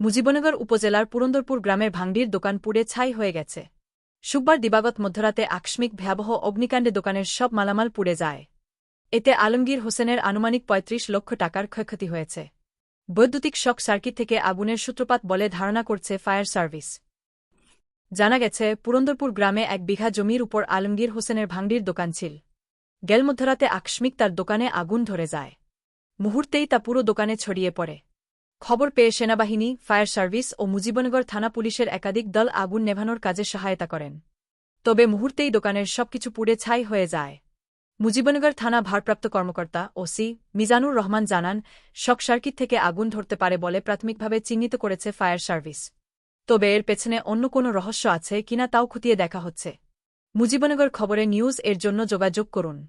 মুজিবনগর উপজেলার পুরন্দরপুর গ্রামের ভাঙ্ডির দোকান পুড়ে ছাই হয়ে গেছে। শুক্রবার দিবাগত মধ্যরাতে আকস্মিক ভয়াবহ অগ্নিকাণ্ডে দোকানের সব মালামাল পুড়ে যায়। এতে আলমগীর হোসেনের আনুমানিক ৩৫ লক্ষ টাকার ক্ষয়ক্ষতি হয়েছে। বৈদ্যুতিক শক সার্কিট থেকে আগুনের সূত্রপাত বলে ধারণা করছে ফায়ার সার্ভিস। জানা গেছে, পুরন্দরপুর গ্রামে এক বিঘা জমির উপর আলমগীর হোসেনের ভাঙ্ডির দোকান ছিল। গেল মধ্যরাতে আকস্মিক তার দোকানে আগুন ধরে যায়। মুহূর্তেই তা পুরো দোকানে ছড়িয়ে পড়ে। খবর পেয়ে সেনাবাহিনী, ফায়ার সার্ভিস ও মুজিবনগর থানা পুলিশের একাধিক দল আগুন নেভানোর কাজে সহায়তা করেন। তবে মুহূর্তেই দোকানের সবকিছু পুড়ে ছাই হয়ে যায়। মুজিবনগর থানা ভারপ্রাপ্ত কর্মকর্তা ওসি মিজানুর রহমান জানান, শক সার্কিট থেকে আগুন ধরতে পারে বলে প্রাথমিকভাবে চিহ্নিত করেছে ফায়ার সার্ভিস। তবে এর পেছনে অন্য কোনো রহস্য আছে কিনা তাও খতিয়ে দেখা হচ্ছে। মুজিবনগর খবরে নিউজ এর জন্য যোগাযোগ করুন।